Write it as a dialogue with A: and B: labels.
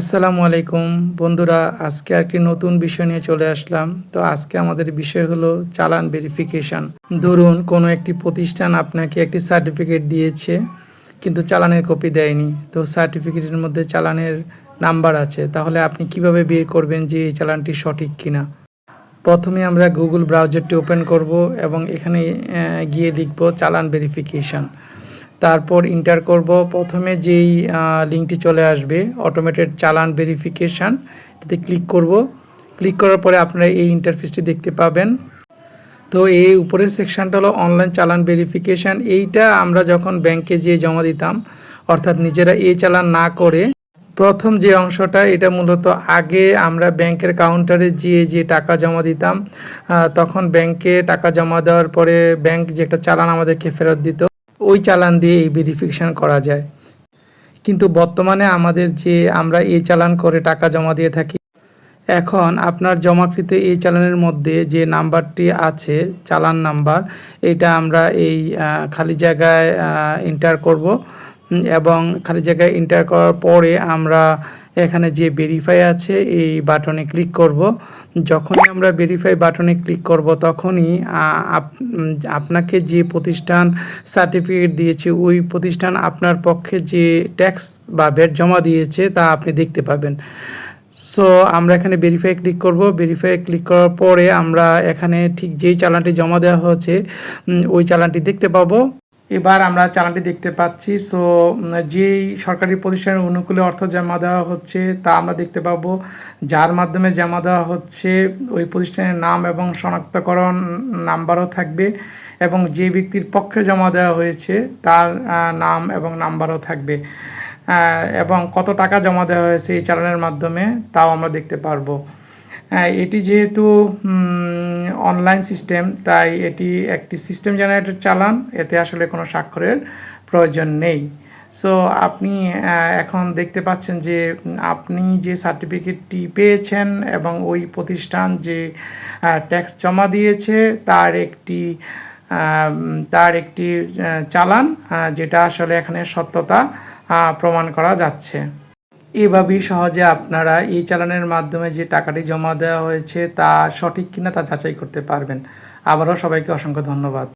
A: আসসালামু আলাইকুম। বন্ধুরা, আজকে আর একটি নতুন বিষয় নিয়ে চলে আসলাম। তো আজকে আমাদের বিষয় হলো চালান ভেরিফিকেশন ধরুন, কোনো একটি প্রতিষ্ঠান আপনাকে একটি সার্টিফিকেট দিয়েছে, কিন্তু চালানের কপি দেয়নি। তো সার্টিফিকেটের মধ্যে চালানের নাম্বার আছে। তাহলে আপনি কীভাবে বের করবেন যে এই চালানটি সঠিক কিনা? প্রথমে আমরা গুগল ব্রাউজারটি ওপেন করব এবং এখানে গিয়ে লিখব চালান ভেরিফিকেশন তারপর ইন্টার করব। প্রথমে যেই লিঙ্কটি চলে আসবে অটোমেটেড চালান ভেরিফিকেশান এটাতে ক্লিক করব। ক্লিক করার পরে আপনারা এই ইন্টারফেসটি দেখতে পাবেন। তো এই উপরের সেকশনটা হলো অনলাইন চালান ভেরিফিকেশান এইটা আমরা যখন ব্যাংকে যেয়ে জমা দিতাম, অর্থাৎ নিজেরা এই চালান না করে, প্রথম যে অংশটা, এটা মূলত আগে আমরা ব্যাংকের কাউন্টারে গিয়ে যে টাকা জমা দিতাম তখন ব্যাংকে টাকা জমা দেওয়ার পরে ব্যাংক যে একটা চালান আমাদেরকে ফেরত দিত। ওই চালান দিয়ে এই ভেরিফিকেশান করা যায়। কিন্তু বর্তমানে আমাদের যে আমরা এই চালান করে টাকা জমা দিয়ে থাকি, এখন আপনার জমাকৃত এই চালানের মধ্যে যে নাম্বারটি আছে, চালান নাম্বার, এটা আমরা এই খালি জায়গায় এন্টার করব। এবং খালি জায়গায় এন্টার করার পরে আমরা এখানে যে ভেরিফাই আছে, এই বাটনে ক্লিক করব। যখনই আমরা ভেরিফাই বাটনে ক্লিক করব, তখনই আপ- আপনাকে যে প্রতিষ্ঠান সার্টিফিকেট দিয়েছে, ওই প্রতিষ্ঠান আপনার পক্ষে যে ট্যাক্স বা ভ্যাট জমা দিয়েছে, তা আপনি দেখতে পাবেন। সো আমরা এখানে ভেরিফাই ক্লিক করব। ভেরিফাই ক্লিক করার পরে আমরা এখানে ঠিক যেই চালানটি জমা দেওয়া হয়েছে ওই চালানটি দেখতে পাবো। এবার আমরা চালানটি দেখতে পাচ্ছি। সো যেই সরকারি প্রতিষ্ঠানের অনুকূলে অর্থ জমা দেওয়া হচ্ছে, তা আমরা দেখতে পাবো। যার মাধ্যমে জমা দেওয়া হচ্ছে, ওই প্রতিষ্ঠানের নাম এবং শনাক্তকরণ নাম্বারও থাকবে এবং যে ব্যক্তির পক্ষে জমা দেওয়া হয়েছে, তার নাম এবং নাম্বারও থাকবে। এবং কত টাকা জমা দেওয়া হয়েছে এই চালানের মাধ্যমে, তাও আমরা দেখতে পারব। এটি যেহেতু অনলাইন সিস্টেম তাই এটি একটি সিস্টেম জেনারেটর চালান। এতে আসলে কোনো স্বাক্ষরের প্রয়োজন নেই। সো আপনি এখন দেখতে পাচ্ছেন যে আপনি যে সার্টিফিকেটটি পেয়েছেন এবং ওই প্রতিষ্ঠান যে ট্যাক্স জমা দিয়েছে, তার একটি তার একটি চালান যেটা আসলে এখানে সত্যতা প্রমাণ করা যাচ্ছে। এভাবেই সহজে আপনারা এই চালানের মাধ্যমে যে টাকাটি জমা দেওয়া হয়েছে তা সঠিক কিনা তা যাচাই করতে পারবেন। আবারও সবাইকে অসংখ্য ধন্যবাদ।